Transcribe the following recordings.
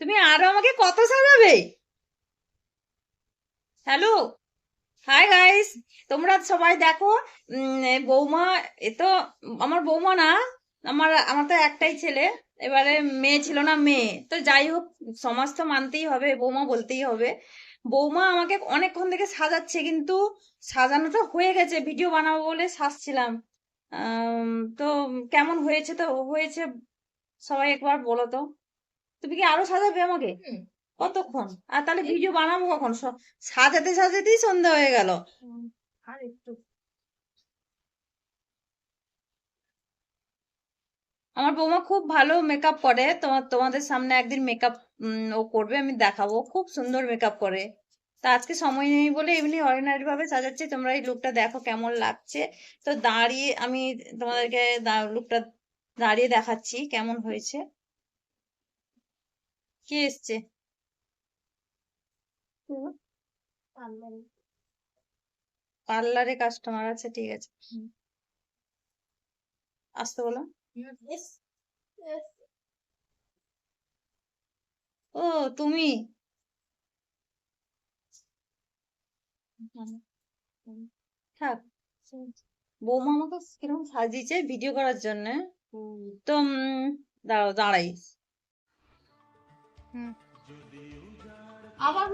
তুমি আরও আমাকে কত সাজাবে? হ্যালো হাই গাইস তোমরা সবাই দেখো বৌমা, এ তো আমার বৌমা না, আমার আমার তো একটাই ছেলে। এবারে মেয়ে ছিল না মেয়ে। তো যাই হোক, সমাজ তো মানতেই হবে, বৌমা বলতেই হবে। বৌমা আমাকে অনেকক্ষণ থেকে সাজাচ্ছে, কিন্তু সাজানো তো হয়ে গেছে, ভিডিও বানাবো বলে সাজছিলাম। তো কেমন হয়েছে তো, হয়েছে সবাই একবার বলো তো। তুমি কি আরও সাজাবে আমাকে? কতক্ষণ? আর তাহলে ভিডিও বানাবো কখন? সাজাতে সাজাতেই সন্ধ্যা হয়ে গেল। আর একটু। আমার বৌমা খুব ভালো মেকআপ করে। তোমার তোমাদের সামনে একদিন মেকআপ ও করবে আমি দেখাবো। খুব সুন্দর মেকআপ করে। তা আজকে সময় নেই বলে এমনি অর্ডিনারি ভাবে সাজাচ্ছি। তোমরা এই লুকটা দেখো কেমন লাগছে। তো দাঁড়িয়ে আমি তোমাদেরকে লুকটা দাঁড়িয়ে দেখাচ্ছি কেমন হয়েছে। কে এসছে পার্লারে। কাস্টমার আছে ঠিক আছে। আসতে বলো. ও তুমি? থাক। বৌমা আমাকে কীরকম সাজিয়েছে ভিডিও করার জন্য? তো দাঁড়াও দাঁড়াই। আবার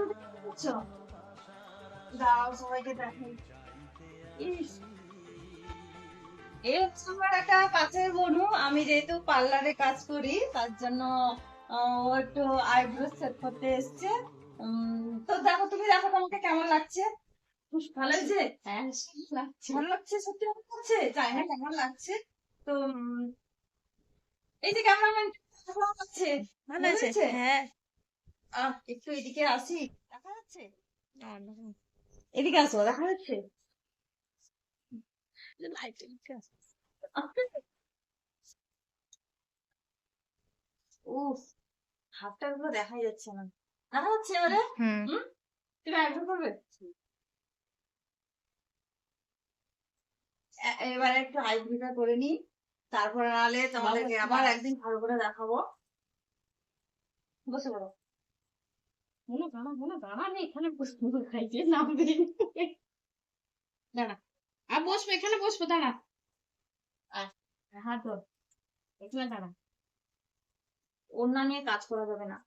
করছ? সবাইকে দেখাই। ইস। আমার একটা কাছের বনু। আমি যেহেতু পার্লারে কাজ করি তার জন্য ও একটু আইব্রো সেট করতে এসছে। তো দেখো তুমি দেখো তোমাকে কেমন লাগছে? ভালো লাগছে। হ্যাঁ লাগছে। ভালো লাগছে? সত্যি ভালো লাগছে? না কেমন লাগছে? তো এই যে ক্যামেরাম্যান লাগছে ভালো আছে হ্যাঁ। একটু এদিকে আসি। দেখা যাচ্ছে? এদিকে আসো দেখা যাচ্ছে? উফ হাতটারগুলো দেখাই যাচ্ছে না। দেখা যাচ্ছে এবারে? হুম। তুমি করবে? এবারে একটু আইব্রোটা করে নি তারপরে নাহলে তোমাদেরকে আবার একদিন ভালো করে দেখাবো। বসে পড়ো। মনে দাঁড়া মনে দাঁড়া নেই এখানে বসবো খাইতে নামবে। দাঁড়া। আর বসবো এখানে বসবো দাঁড়া। আর হাত ধর। এখানে দাঁড়া। ওড়না নিয়ে কাজ করা যাবে না।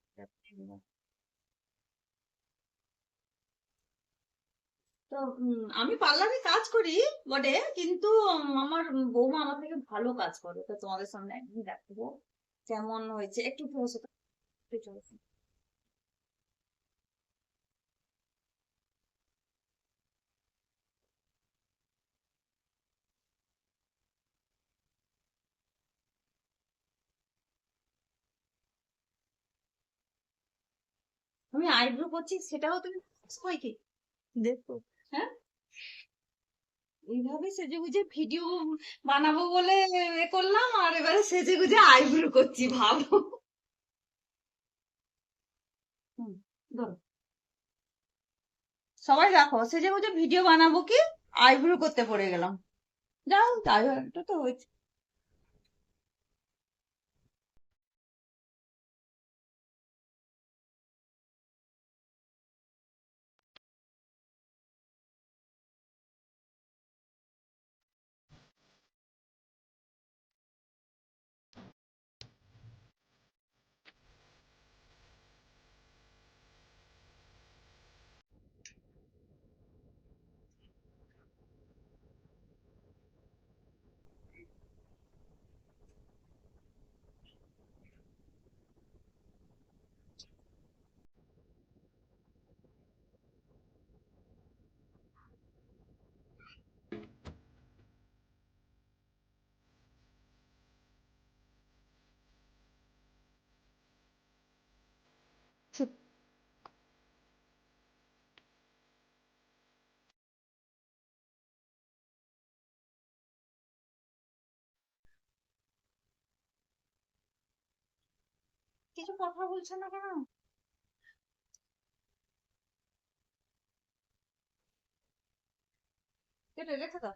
তো আমি পার্লারে কাজ করি বটে কিন্তু আমার বৌমা আমার থেকে ভালো কাজ করে। তো তোমাদের সামনে একদিন দেখাবো। কেমন হয়েছে? একটু চলো। আমি আইব্রো করছি সেটাও তুমি কি দেখো হ্যাঁ? এইভাবে সেজে গুজে ভিডিও বানাবো বলে এ করলাম আর এবারে সেজে গুজে আইব্রো করছি ভাবো। সবাই দেখো সে যে বলছে ভিডিও বানাবো কি? আইব্রো করতে পড়ে গেলাম। যাও তাই তো হয়েছে। কিছু কথা বলছে না কেন? কেটে রেখে দাও।